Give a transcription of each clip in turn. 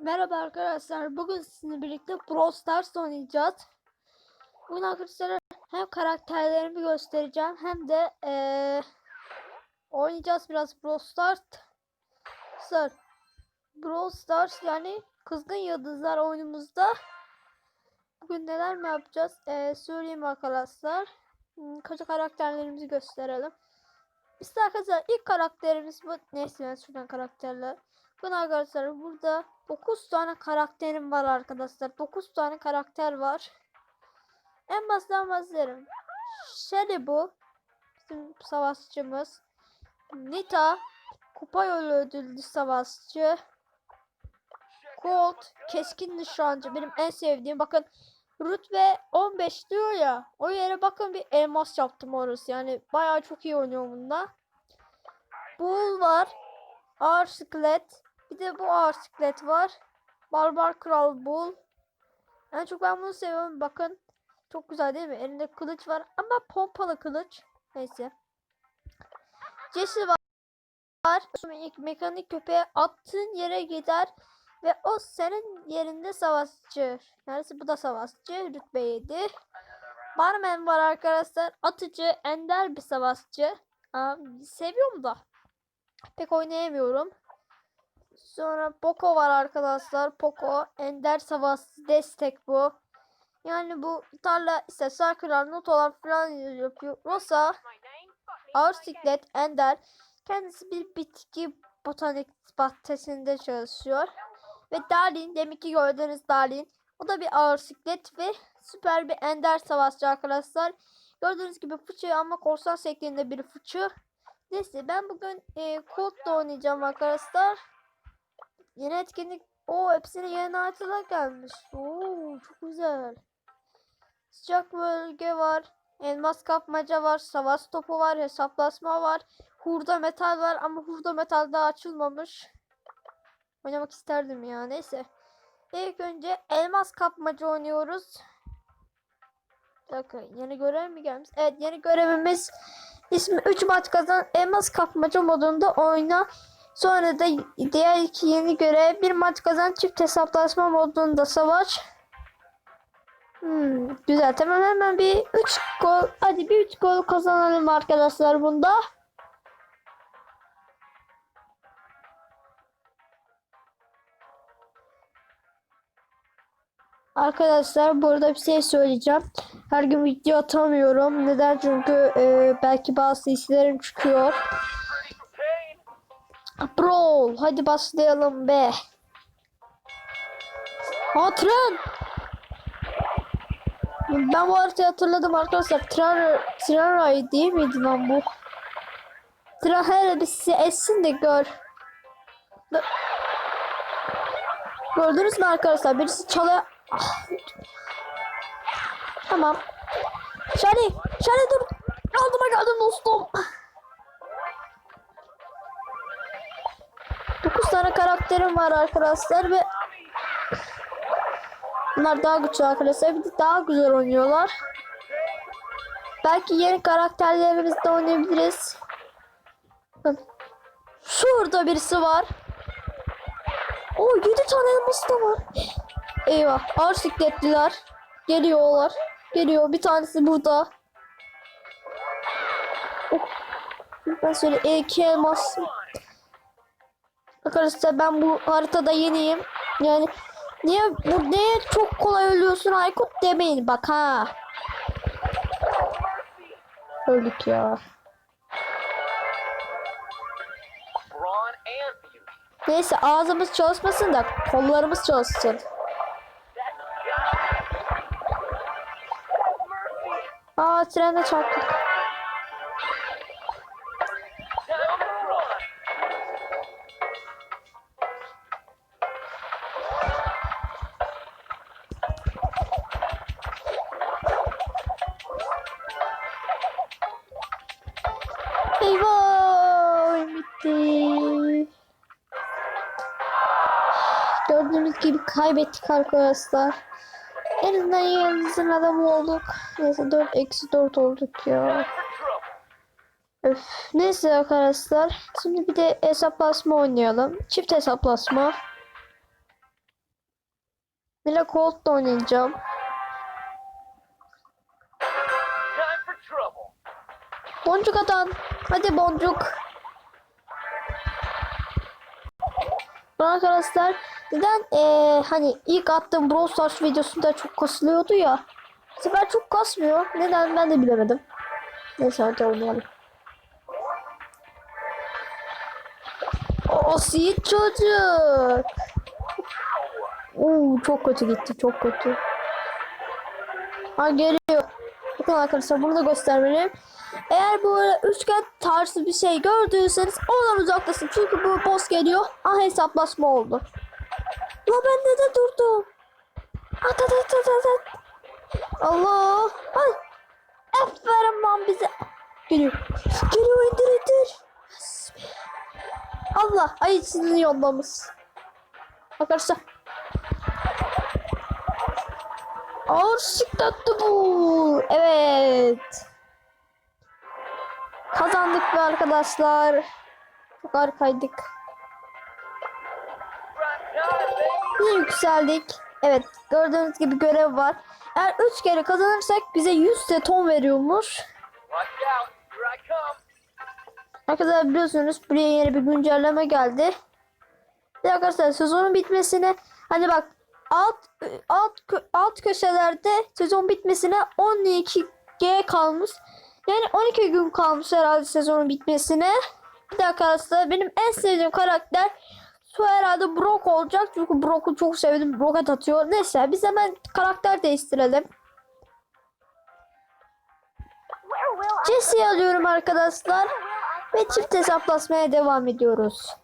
Merhaba arkadaşlar. Bugün sizinle birlikte Brawl Stars oynayacağız. Bugün arkadaşlar hem karakterlerimi göstereceğim hem de eee, oynayacağız biraz Brawl Stars. Sir. Brawl Stars yani Kızgın Yıldızlar oyunumuzda. Bugün neler mi yapacağız? Eee, söyleyeyim arkadaşlar. Hmm, Kaç karakterlerimizi gösterelim. İşte arkadaşlar ilk karakterimiz bu. Neyse ben şuradan karakterler. Bakın arkadaşlar burada 9 tane karakterim var arkadaşlar. 9 tane karakter var. En baştan başlarım. Shelly bu. Bizim savaşçımız. Nita. Kupa yolu ödüllü savaşçı. Colt. Keskin nişancı. Benim en sevdiğim. Bakın rütbe 15 diyor ya. O yere bakın bir elmas yaptım orası. Yani bayağı çok iyi oynuyor bunda. Bull var. Ağır siklet. Bir de bu ağır siklet var. Barbar Kral Bull. En çok ben bunu seviyorum. Bakın. Çok güzel değil mi? Elinde kılıç var. Ama pompalı kılıç. Neyse. Jesse var. Mekanik köpeğe attığın yere gider. Ve o senin yerinde savaşçı. Neredeyse bu da savaşçı. Rütbe 7. Barman var arkadaşlar. Atıcı, ender bir savaşçı. Aa, seviyorum da. Pek oynayamıyorum. Sonra Poco var arkadaşlar. Poco ender savaşçı destek bu. Yani bu tarla işte şarkılar, notalar falan yapıyor. Rosa ağır siklet ender. Kendisi bir bitki botanik bahçesinde çalışıyor. Ve Darlin demek ki gördüğünüz Darlin. O da bir ağır siklet ve süper bir ender savaşçı arkadaşlar. Gördüğünüz gibi fıçı ama korsan şeklinde bir fıçı. Neyse ben bugün e, da oynayacağım arkadaşlar. Yeni etkinlik. O hepsine yeni haritalar gelmiş. Oo çok güzel. Sıcak bölge var. Elmas kapmaca var. Savaş topu var. Hesaplaşma var. Hurda metal var ama hurda metal daha açılmamış. Oynamak isterdim ya. Neyse. İlk önce elmas kapmaca oynuyoruz. Bir yeni görev mi gelmiş? Evet yeni görevimiz ismi 3 maç kazan elmas kapmaca modunda oyna. Sonra da diğer iki yeni görev bir maç kazan çift hesaplaşma modunda savaş. Hmm, güzel tamam hemen bir 3 gol hadi bir 3 gol kazanalım arkadaşlar bunda. Arkadaşlar burada bir şey söyleyeceğim. Her gün video atamıyorum. Neden? Çünkü e, belki bazı işlerim çıkıyor. Brawl. Hadi başlayalım be. Hatırın. Ben bu haritayı hatırladım arkadaşlar. Tren, tren rayı değil miydi lan bu? Tren her birisi etsin de gör. Gördünüz mü arkadaşlar? Birisi çalıyor. Ah. Tamam. Şani, Şani dur. Aldıma geldim dostum. Tane karakterim var arkadaşlar ve bunlar daha güçlü arkadaşlar. Bir de daha güzel oynuyorlar. Belki yeni karakterlerimizde oynayabiliriz. Şurada birisi var. O 7 tane elmas da var. Eyvah. Ağır sikletliler. Geliyorlar. Geliyor. Bir tanesi burada. Oh. Ben şöyle e, iki elmas. Arkadaşlar ben bu haritada yeniyim. Yani niye bu niye çok kolay ölüyorsun Aykut demeyin bak ha. Öldük ya. Neyse ağzımız çalışmasın da kollarımız çalışsın. Aa trende çarptık. Gördüğünüz gibi kaybettik arkadaşlar. En azından yerimizin adamı olduk. Neyse 4 eksi 4 olduk ya. Öf. Neyse arkadaşlar. Şimdi bir de hesaplaşma oynayalım. Çift hesaplaşma. Nila Colt da oynayacağım. Boncuk atan. Hadi boncuk. Arkadaşlar neden eee, hani ilk attığım Brawl Stars videosunda çok kasılıyordu ya. Sefer çok kasmıyor. Neden ben de bilemedim. Neyse hadi oynayalım. O asil çocuk. Oo, çok kötü gitti çok kötü. Ha geliyor. Bakın arkadaşlar bunu da göstermeliyim. Eğer böyle üçgen tarzı bir şey gördüyseniz oradan uzaklaşın. Çünkü bu boss geliyor. Ah hesaplaşma oldu. La ben de durdum. At at at at. Allah. Ay. Aferin lan bize. Geliyor. Geliyor indir indir. Allah ayıcını yollamış. Arkadaşlar. Ağır şiddetli bu. Evet. Kazandık be arkadaşlar. Çok harikaydık. Bir yükseldik. Evet gördüğünüz gibi görev var. Eğer 3 kere kazanırsak bize 100 seton veriyormuş. Arkadaşlar biliyorsunuz buraya yeni bir güncelleme geldi. De arkadaşlar sezonun bitmesine hani bak alt alt alt köşelerde sezon bitmesine 12G kalmış. Yani 12 gün kalmış herhalde sezonun bitmesine. Bir de arkadaşlar benim en sevdiğim karakter şu herhalde Brock olacak. Çünkü Brock'u çok sevdim. Rocket atıyor. Neyse biz hemen karakter değiştirelim. Jesse'yi alıyorum arkadaşlar. Ve çift hesaplaşmaya devam ediyoruz.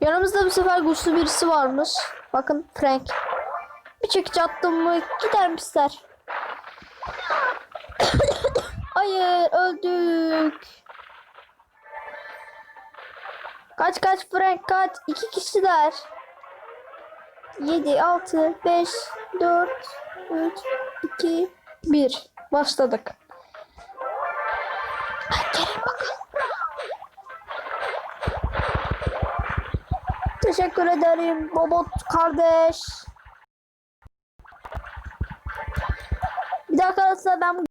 Yanımızda bu sefer güçlü birisi varmış. Bakın Frank. Bir çekiç attım mı gidermişler. Hayır öldük. Kaç kaç Frank kaç. İki kişiler. 7, 6, 5, 4, 3, 2, 1. Başladık. Teşekkür ederim robot kardeş. Bir de arkadaşlar ben bu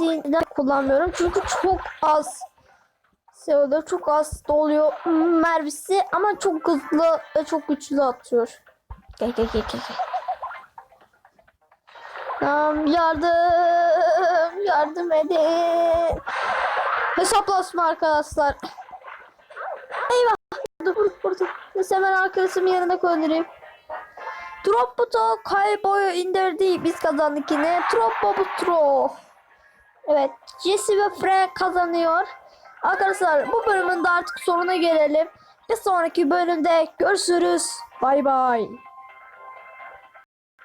neden kullanmıyorum? Çünkü çok az Seo'da çok az doluyor mermisi ama çok hızlı ve çok güçlü atıyor. Gel gel gel gel. Tamam yardım yardım edin. Hesaplaşma arkadaşlar. Eyvah. Dur dur dur. Neyse hemen arkadaşımın yanına göndereyim. Drop buto kayboyu indirdi. Biz kazandık yine. Drop butro. Evet. Jesse ve Frank kazanıyor. Arkadaşlar bu bölümün de artık sonuna gelelim. Bir sonraki bölümde görüşürüz. Bay bay.